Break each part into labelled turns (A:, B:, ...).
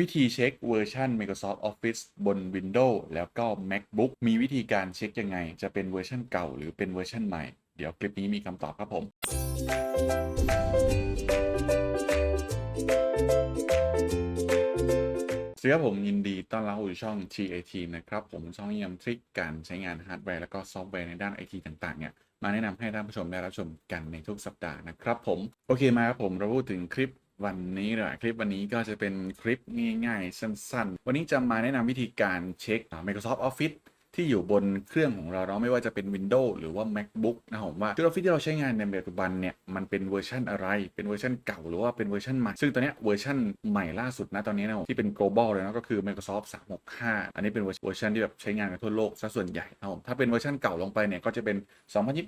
A: วิธีเช็คเวอร์ชัน Microsoft Office บน Windows แล้วก็ MacBook มีวิธีการเช็คยังไง จะเป็นเวอร์ชันเก่าหรือเป็นเวอร์ชันใหม่ เดี๋ยวคลิปนี้มีคำตอบครับผม สวัสดีครับผมยินดีต้อนรับสู่ช่อง TAT นะครับ ผมช่องยำทริคการใช้งานฮาร์ดแวร์ แล้วก็ซอฟต์แวร์ในด้านไอทีต่างๆเนี่ยมาแนะนำให้ท่านผู้ชมได้รับชมกันในทุกสัปดาห์นะครับผม โอเคมาครับผมเราพูดถึงคลิป วันนี้เลยคลิปวันนี้ก็จะเป็นคลิปง่ายๆ สั้นๆ วันนี้จะมาแนะนำวิธีการเช็ค Microsoft Office ที่อยู่บนเครื่องของเราเนาะไม่ว่าจะเป็น Windows หรือว่า MacBook นะครับผมว่าชุดออฟฟิศที่เราใช้งานในปัจจุบันเนี่ย มันเป็นเวอร์ชันอะไร เป็นเวอร์ชันเก่าหรือว่าเป็นเวอร์ชันใหม่ ซึ่งตอนนี้เวอร์ชันใหม่ล่าสุดนะตอนนี้นะที่เป็น global เลยนะก็คือ Microsoft 365 อันนี้เป็นเวอร์ชันที่แบบใช้งานกันทั่วโลกซะส่วนใหญ่นะผมถ้าเป็นเวอร์ชันเก่าลงไปเนี่ยก็จะเป็น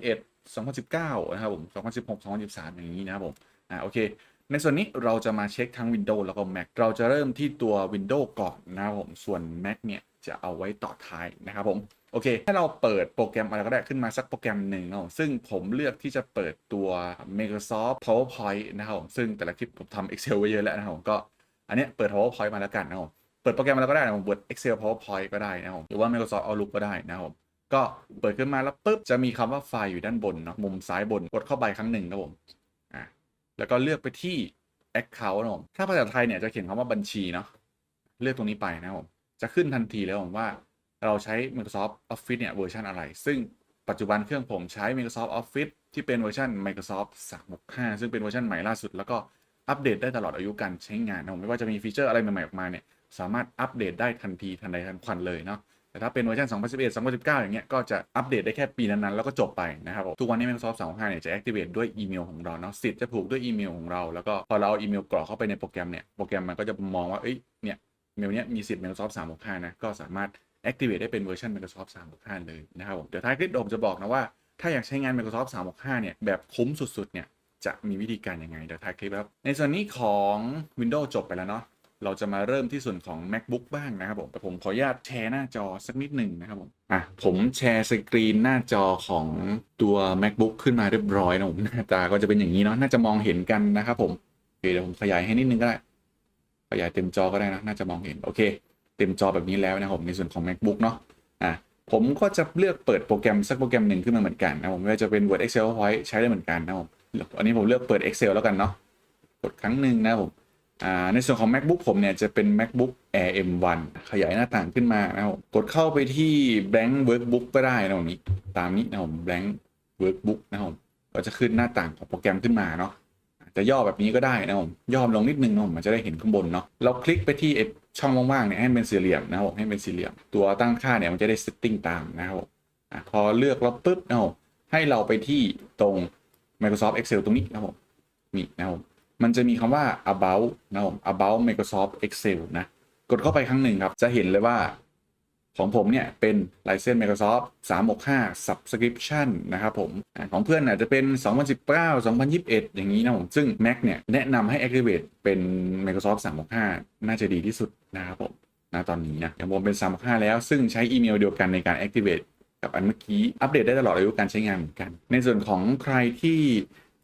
A: 2021 2019 นะครับผม 2016 2013 อย่างนี้นะครับผมอ่าโอเค ในส่วนนี้เราจะมาเช็คทั้ง Windows แล้วก็ Mac เราจะเริ่มที่ตัว Windows ก่อนนะครับผมส่วน Mac เนี่ยจะเอาไว้ต่อท้ายนะครับผมโอเค ให้เราเปิดโปรแกรมอะไรก็ได้ขึ้นมาสักโปรแกรมหนึ่งนะผมซึ่งผมเลือกที่จะเปิดตัว Microsoft PowerPoint นะครับผมซึ่งแต่ละคลิปผมทำ Excel ไว้เยอะแล้วนะครับผมก็อันเนี้ยเปิด PowerPoint มาแล้วกันนะครับผมเปิดโปรแกรมอะไรก็ได้นะผมเปิด Excel PowerPoint ก็ได้นะครับผมหรือว่า Microsoft Outlook ก็ได้นะครับผมก็เปิดขึ้นมาแล้วปุ๊บจะมีคำว่าไฟล์อยู่ด้านบนเนาะมุมซ้ายบนกดเข้าไปครั้งหนึ่งครับผมอะ แล้วก็เลือกไปที่ Account นะผมถ้าภาษาไทยเนี่ยจะเขียนคำว่าบัญชีเนาะเลือกตรงนี้ไปนะผมจะขึ้นทันทีแล้วผมว่าเราใช้ Microsoft Office เนี่ยเวอร์ชันอะไร ซึ่งปัจจุบันเครื่องผมใช้ Microsoft Office ที่เป็นเวอร์ชัน Microsoft 365 ซึ่งเป็นเวอร์ชันใหม่ล่าสุด แล้วก็อัปเดตได้ตลอดอายุการใช้งานนะผมไม่ว่าจะมีฟีเจอร์อะไรใหม่ๆออกมาเนี่ยสามารถอัปเดตได้ทันทีทันใดทันควันเลยเนาะ แต่ถ้าเป็นเวอร์ชัน2011 2019 อย่างเงี้ยก็จะอัปเดตได้แค่ปีนั้นๆ แล้วก็จบไปนะครับผมทุกวันนี้ Microsoft 365เนี่ยจะ activate ด้วยอีเมลของเราเนาะสิทธิ์จะผูกด้วยอีเมลของเรา แล้วก็พอเราเอาอีเมลกรอกเข้าไปในโปรแกรมเนี่ยโปรแกรมมันก็จะมองว่าเอ้ยเนี่ยเมลเนี้ยมีสิทธิ์ Microsoft 365นะก็สามารถ activate ได้เป็นเวอร์ชัน Microsoft 365 เลยนะครับผมเดี๋ยวท้ายคลิปผมจะบอกนะว่าถ้าอยากใช้งาน Microsoft 365เนี่ยแบบคุ้มสุดๆเนี่ยจะมีวิธีการยังไงเดี๋ยวท้ายคลิปครับในส่วนนี้ของ Windows จบไปแล้วเนาะ เราจะมาเริ่มที่ส่วนของ macbook บ้างนะครับผมแต่ผมขออนุญาตแชร์หน้าจอสักนิดหนึ่งนะครับผมอะผมแชร์สกรีนหน้าจอของตัว macbook ขึ้นมาเรียบร้อยนะผมหน้าตาก็จะเป็นอย่างนี้เนาะน่าจะมองเห็นกันนะครับผมโอเคเดี๋ยวผมขยายให้นิดนึงก็ได้ ขยายเต็มจอก็ได้นะน่าจะมองเห็นโอเค เต็มจอแบบนี้แล้วนะครับผมในส่วนของ macbook เนาะอะผมก็จะเลือกเปิดโปรแกรมสักโปรแกรมหนึ่งขึ้นมาเหมือนกันนะผมไม่ว่าจะเป็น word excel PowerPoint ใช้ได้เหมือนกันนะผมอันนี้ผมเลือกเปิด excel แล้วกันเนาะกดครั้งหนึ่งนะผมอ ในส่วนของ macbook ผมเนี่ยจะเป็น macbook air m1 ขยายหน้าต่างขึ้นมานะครับกดเข้าไปที่ blank workbook ก็ได้นะผมนี้ตามนี้นะผม blank workbook นะครับผมก็จะขึ้นหน้าต่างของโปรแกรมขึ้นมาเนาะจะย่อแบบนี้ก็ได้นะผมย่อลงนิดนึงนะผมมันจะได้เห็นข้างบนเนาะเราคลิกไปที่ช่องว่างๆเนี่ยให้เป็นสี่เหลี่ยมนะครับให้เป็นสี่เหลี่ยม ตัวตั้งค่าเนี่ยมันจะได้ setting ตามนะครับพอเลือกแล้วปุ๊บนะครับให้เราไปที่ตรง Microsoft Excel ตรงนี้นะครับมนี่นะครับ มันจะมีคำว่า about นะครับผม about Microsoft Excel นะกดเข้าไปครั้งหนึ่งครับ จะเห็นเลยว่าของผมเนี่ยเป็น License Microsoft 365 Subscription นะครับผมของเพื่อนอาจจะเป็น 2019 2021 อย่างนี้นะผม ซึ่ง Mac เนี่ย แนะนำให้ Activate เป็น Microsoft 365 น่าจะดีที่สุดนะครับผมนะตอนนี้นะอย่างผมเป็น 365 แล้ว ซึ่งใช้อีเมลเดียวกันในการ Activate กับอันเมื่อกี้ อัปเดตได้ตลอดอายุการใช้งานเหมือนกัน ในส่วนของใครที่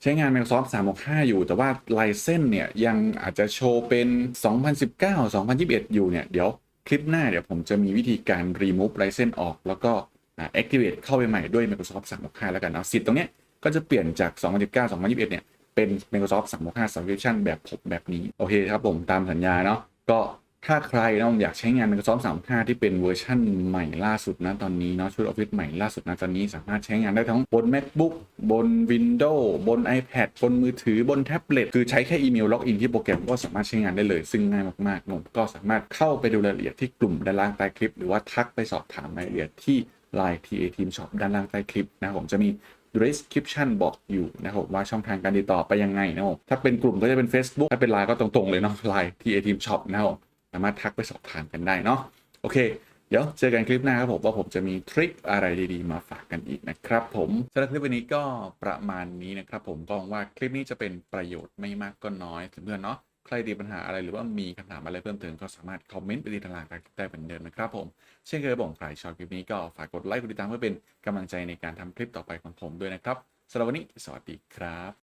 A: ใช้งาน Microsoft 365 อยู่ แต่ว่าลายเส้นเนี่ย ยังอาจจะโชว์เป็น 2019 2021 อยู่เนี่ย เดี๋ยวคลิปหน้าเดี๋ยวผมจะมีวิธีการ remove ลายเส้นออก แล้วก็อ่า activate เข้าไปใหม่ด้วย Microsoft 365 แล้วกันเนาะสิทธิ์ตรงเนี้ยก็จะเปลี่ยนจาก 2019 2021 เนี่ย เป็น Microsoft 365 Subscription แบบผมแบบนี้ โอเคครับผมตามสัญญาเนาะก็ ถ้าใครนะอยากใช้งาน Microsoft 365 ที่เป็นเวอร์ชันใหม่ล่าสุดนะตอนนี้เนาะชุด Office ใหม่ล่าสุดนะตอนนี้สามารถใช้งานได้ทั้งบน MacBook บน Windows บน iPad บนมือถือบนแท็บเล็ตคือใช้แค่อีเมลล็อกอินที่โปรแกรมก็สามารถใช้งานได้เลย ซึ่งง่ายมากๆนมก็สามารถเข้าไปดูรายละเอียดที่กลุ่มด้านล่างใต้คลิป หรือว่าทักไปสอบถามรายละเอียดที่ Line TA Team Shop ด้านล่างใต้คลิปนะผมจะมี description บอกอยู่นะครับว่าช่องทางการติดต่อไปยังไงนะครับถ้าเป็นกลุ่มก็จะเป็น Facebook ถ้าเป็นไลน์ก็ตรงๆเลยเนาะไลน์ TA Team Shop นะครับ สามารถทักไปสอบถามกันได้เนาะโอเค เดี๋ยวเจอกันคลิปหน้าครับผมว่าผมจะมีทริคอะไรดีๆ มาฝากกันอีกนะครับผมสำหรับคลิปวันนี้ก็ประมาณนี้นะครับผมก็หวังว่าคลิปนี้จะเป็นประโยชน์ไม่มากก็น้อยเพื่อนๆเนาะใครมีปัญหาอะไรหรือว่ามีคำถามอะไรเพิ่มเติมก็สามารถคอมเมนต์ไปที่ทางล่างใต้คลิปได้เหมือนเดิมนะครับผม เช่นเคยบอกใครชอบคลิปนี้ก็ฝากกดไลค์กดติดตามเพื่อเป็นกำลังใจในการทำคลิปต่อไปของผมด้วยนะครับสำหรับวันนี้สวัสดีครับ